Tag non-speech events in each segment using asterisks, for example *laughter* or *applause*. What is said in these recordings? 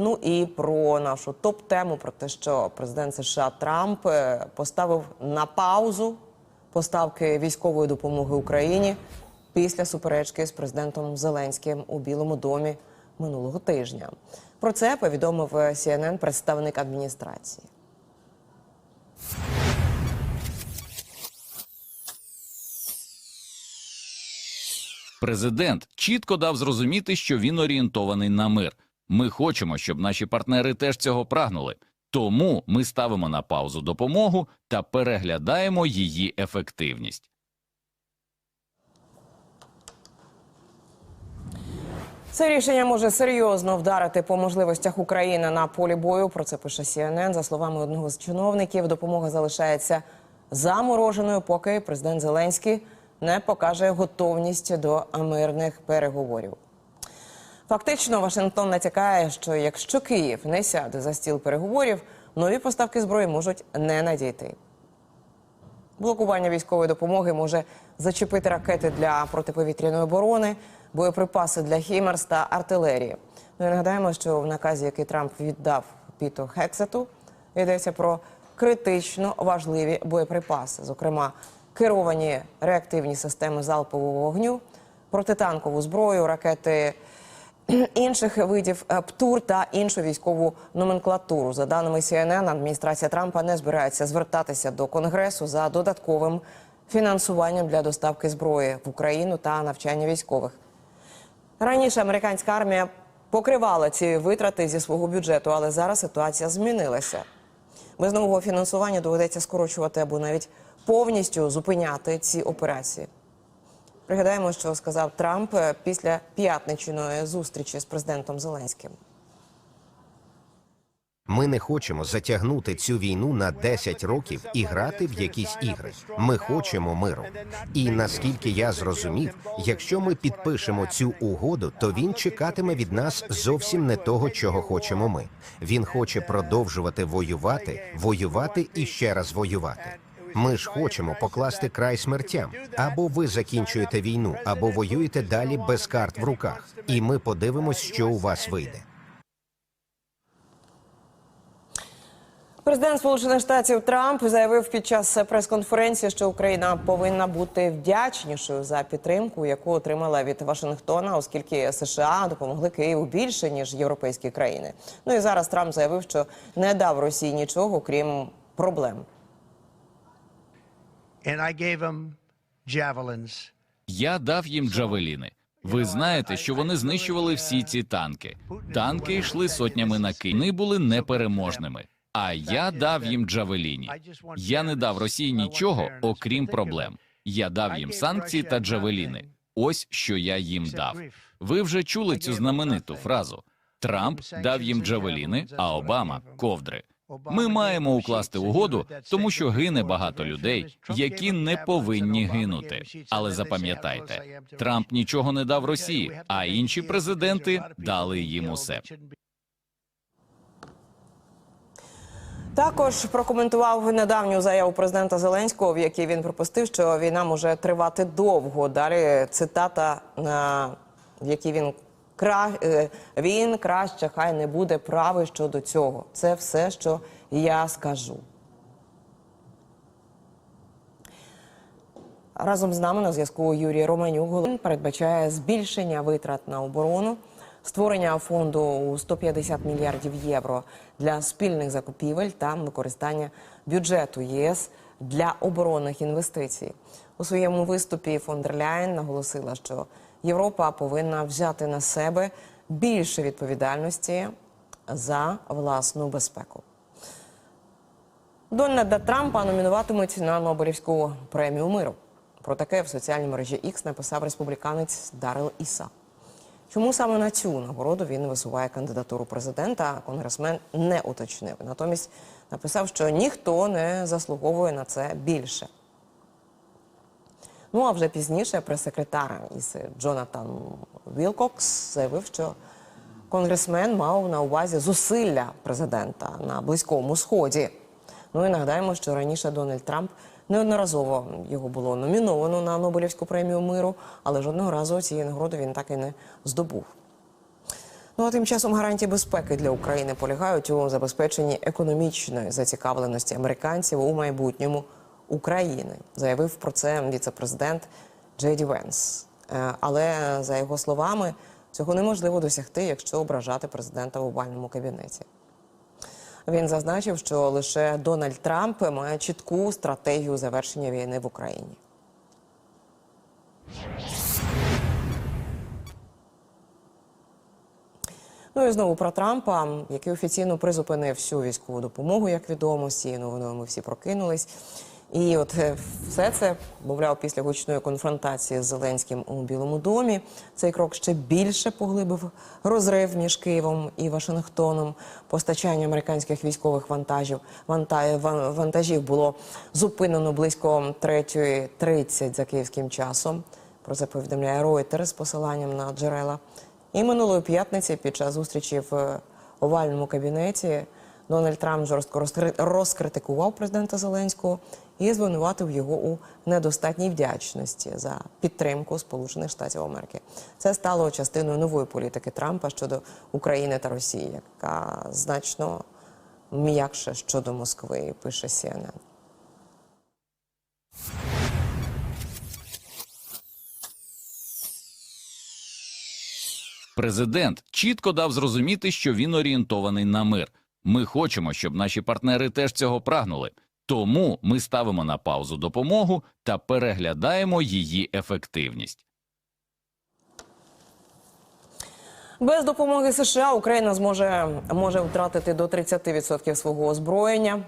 Ну і про нашу топ-тему про те, що президент США Трамп е, поставив на паузу поставки військової допомоги Україні після суперечки з президентом Зеленським у Білому домі минулого тижня. Про це повідомив е, CNN представник адміністрації. Президент чітко дав зрозуміти, що він орієнтований на мир. Ми хочемо, щоб наші партнери теж цього прагнули. Тому ми ставимо на паузу допомогу та переглядаємо її ефективність. Це рішення може серйозно вдарити по можливостях України на полі бою. Про це пише CNN. За словами одного з чиновників, допомога залишається замороженою, поки президент Зеленський не покаже готовність до мирних переговорів. Фактично, Вашингтон натякає, що якщо Київ не сяде за стіл переговорів, нові поставки зброї можуть не надійти. Блокування військової допомоги може зачепити ракети для протиповітряної оборони, боєприпаси для Хімерс та артилерії. Ну і нагадаємо, що в наказі, який Трамп віддав Піту Хексету, йдеться про критично важливі боєприпаси, зокрема керовані реактивні системи залпового вогню, протитанкову зброю, ракети *clears throat* інших видів е, ПТУР та іншу військову номенклатуру. За даними CNN, адміністрація Трампа не збирається звертатися до Конгресу за додатковим фінансуванням для доставки зброї в Україну та навчання військових. Раніше американська армія покривала ці витрати зі свого бюджету, але зараз ситуація змінилася. Без нового фінансування доведеться скорочувати або навіть повністю зупиняти ці операції. Пригадаємо, що сказав Трамп е, після п'ятничної зустрічі з президентом Зеленським. Ми не хочемо затягнути цю війну на 10 років і грати в якісь ігри. Ми хочемо миру. І наскільки я зрозумів, якщо ми підпишемо цю угоду, то він чекатиме від нас зовсім не того, чого хочемо ми. Він хоче продовжувати воювати, воювати і ще раз воювати. Ми ж хочемо покласти край смертям. Або ви закінчуєте війну, або воюєте далі без карт в руках. І ми подивимось, що у вас вийде. Президент Сполучених Штатів Трамп заявив під час прес-конференції, що Україна повинна бути вдячнішою за підтримку, яку отримала від Вашингтона, оскільки США допомогли Києву більше ніж європейські країни. Ну і зараз Трамп заявив, що не дав Росії нічого, крім проблем. Я дав їм джавеліни. Ви знаєте, що вони знищували всі ці танки. Танки йшли сотнями на Київ. Вони були непереможними. А я дав їм джавеліні. Я не дав Росії нічого, окрім проблем. Я дав їм санкції та джавеліни. Ось що я їм дав. Ви вже чули цю знамениту фразу. Трамп дав їм джавеліни, а Обама ковдри. Ми маємо укласти угоду, тому що гине багато людей, які не повинні гинути. Але запам'ятайте, Трамп нічого не дав Росії, а інші президенти дали їм усе. Також прокоментував недавню заяву президента Зеленського, в якій він припустив, що війна може тривати довго. Далі цитата, на в якій він кра... е, він краще хай не буде правий щодо цього. Це все, що я скажу. Разом з нами на зв'язку Юрій Романюк Він передбачає збільшення витрат на оборону, створення фонду у 150 мільярдів євро для спільних закупівель та використання бюджету ЄС для оборонних інвестицій. У своєму виступі фон дер Ляєн наголосила, що Європа повинна взяти на себе більше відповідальності за власну безпеку. Дональда Трампа номінуватимуть на Нобелівську премію миру. Про таке в соціальній мережі X написав республіканець Дарил Іса. Чому саме на цю нагороду він висуває кандидатуру президента, а конгресмен не уточнив. Натомість написав, що ніхто не заслуговує на це більше. Ну а вже пізніше прес-секретар із Джонатан Вілкокс заявив, що конгресмен мав на увазі зусилля президента на Близькому Сході. Ну і нагадаємо, що раніше Дональд Трамп неодноразово його було номіновано на Нобелівську премію миру, але жодного разу цієї нагороди він так і не здобув. Ну а тим часом гарантії безпеки для України полягають у забезпеченні економічної зацікавленості американців у майбутньому України. Заявив про це віце-президент Джейді Венс. Е, Але за його словами, цього неможливо досягти, якщо ображати президента в овальному кабінеті. Він зазначив, що лише Дональд Трамп має чітку стратегію завершення війни в Україні. Ну і знову про Трампа, який офіційно призупинив всю військову допомогу, як відомо, з цією новиною ми всі прокинулись. І от е, все це, мовляв, після гучної конфронтації з Зеленським у Білому домі. Цей крок ще більше поглибив розрив між Києвом і Вашингтоном. Постачання американських військових вантажів ванта- вантажів було зупинено близько 3.30 за київським часом. Про це повідомляє Reuters з посиланням на джерела. І минулої п'ятниці під час зустрічі в е, овальному кабінеті Дональд Трамп жорстко розкри- розкритикував президента Зеленського і звинуватив його у недостатній вдячності за підтримку Сполучених Штатів Америки. Це стало частиною нової політики Трампа щодо України та Росії, яка значно м'якше щодо Москви, пише CNN. Президент чітко дав зрозуміти, що він орієнтований на мир. Ми хочемо, щоб наші партнери теж цього прагнули. Тому ми ставимо на паузу допомогу та переглядаємо її ефективність. Без допомоги США Україна зможе може втратити до 30% свого озброєння.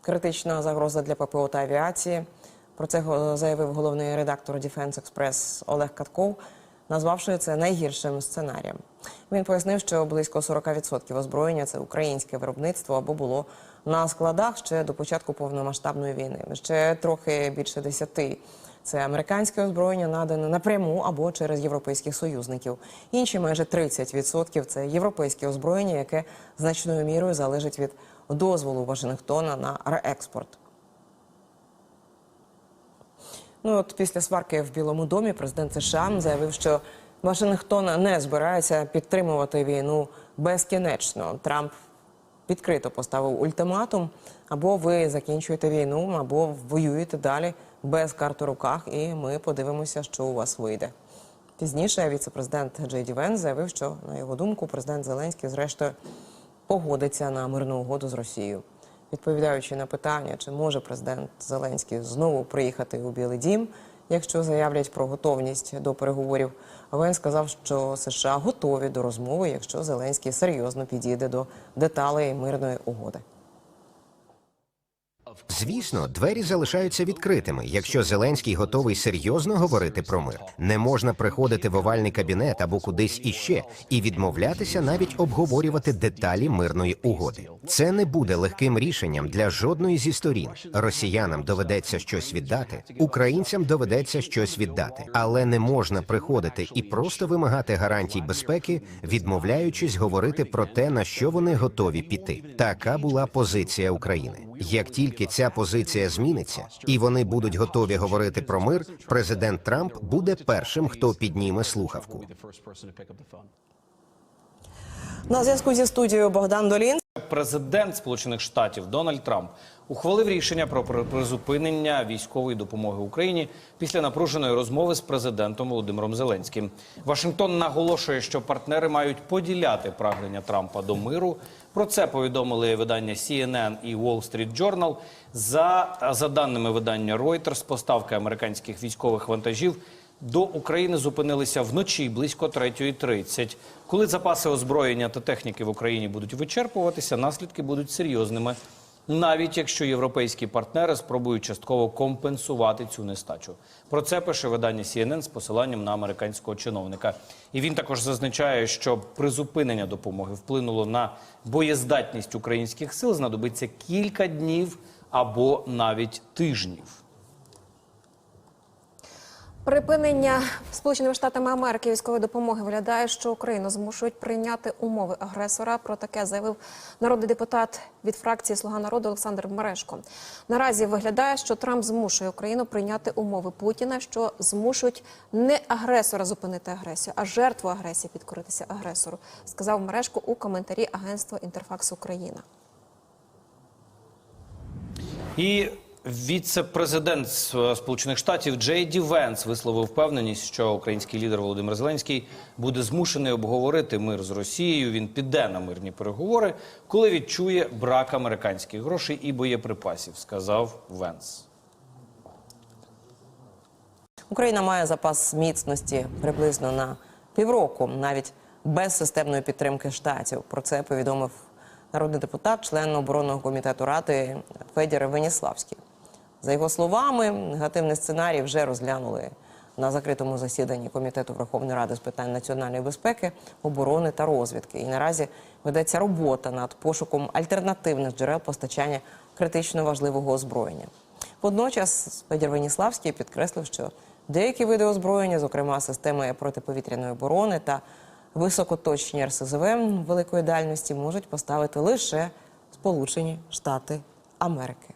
Критична загроза для ППО та авіації. Про це заявив головний редактор Defense Express Олег Катков, назвавши це найгіршим сценарієм. Він пояснив, що близько 40% озброєння це українське виробництво або було на складах ще до початку повномасштабної війни. Ще трохи більше 10 це американське озброєння надане напряму або через європейських союзників. Інші майже 30% – це європейське озброєння, яке значною мірою залежить від дозволу Вашингтона на реекспорт. Ну от після сварки в Білому домі президент США заявив, що Вашингтон не збирається підтримувати війну безкінечно. Трамп відкрито поставив ультиматум: або ви закінчуєте війну, або воюєте далі без карт у руках, і ми подивимося, що у вас вийде. Пізніше віце-президент Джей Ді Венс заявив, що на його думку президент Зеленський, зрештою, погодиться на мирну угоду з Росією. Відповідаючи на питання, чи може президент Зеленський знову приїхати у Білий Дім, якщо заявлять про готовність до переговорів, Вен сказав, що США готові до розмови, якщо Зеленський серйозно підійде до деталей мирної угоди. Звісно, двері залишаються відкритими, якщо Зеленський готовий серйозно говорити про мир. Не можна приходити в овальний кабінет або кудись іще і відмовлятися навіть обговорювати деталі мирної угоди. Це не буде легким рішенням для жодної зі сторін. Росіянам доведеться щось віддати, українцям доведеться щось віддати, але не можна приходити і просто вимагати гарантій безпеки, відмовляючись говорити про те, на що вони готові піти. Така була позиція України. Як тільки ця позиція зміниться, і вони будуть готові говорити про мир, президент Трамп буде першим, хто підніме слухавку. На зв'язку зі студією Богдан Долін. Президент Сполучених Штатів Дональд Трамп ухвалив рішення про призупинення військової допомоги Україні після напруженої розмови з президентом Володимиром Зеленським. Вашингтон наголошує, що партнери мають поділяти прагнення Трампа до миру. Про це повідомили видання CNN і Wall Street Journal. За, за даними видання Reuters, поставки американських військових вантажів до України зупинилися вночі близько 3.30. Коли запаси озброєння та техніки в Україні будуть вичерпуватися, наслідки будуть серйозними. Навіть якщо європейські партнери спробують частково компенсувати цю нестачу. Про це пише видання CNN з посиланням на американського чиновника. І він також зазначає, що призупинення допомоги вплинуло на боєздатність українських сил, знадобиться кілька днів або навіть тижнів. Припинення Сполученими Штатами Америки військової допомоги виглядає, що Україну змушують прийняти умови агресора. Про таке заявив народний депутат від фракції Слуга народу Олександр Мерешко. Наразі виглядає, що Трамп змушує Україну прийняти умови Путіна, що змушують не агресора зупинити агресію, а жертву агресії підкоритися агресору. Сказав Мерешко у коментарі агентства Інтерфакс Україна. І віце-президент Сполучених Штатів Джей Ді Венс висловив впевненість, що український лідер Володимир Зеленський буде змушений обговорити мир з Росією. Він піде на мирні переговори, коли відчує брак американських грошей і боєприпасів, сказав Венс. Україна має запас міцності приблизно на півроку, навіть без системної підтримки штатів. Про це повідомив народний депутат, член оборонного комітету ради Федір Веніславський. За його словами, негативний сценарій вже розглянули на закритому засіданні комітету Верховної Ради з питань національної безпеки, оборони та розвідки. І наразі ведеться робота над пошуком альтернативних джерел постачання критично важливого озброєння. Водночас Федір Веніславський підкреслив, що деякі види озброєння, зокрема системи протиповітряної оборони та високоточні РСЗВ великої дальності, можуть поставити лише Сполучені Штати Америки.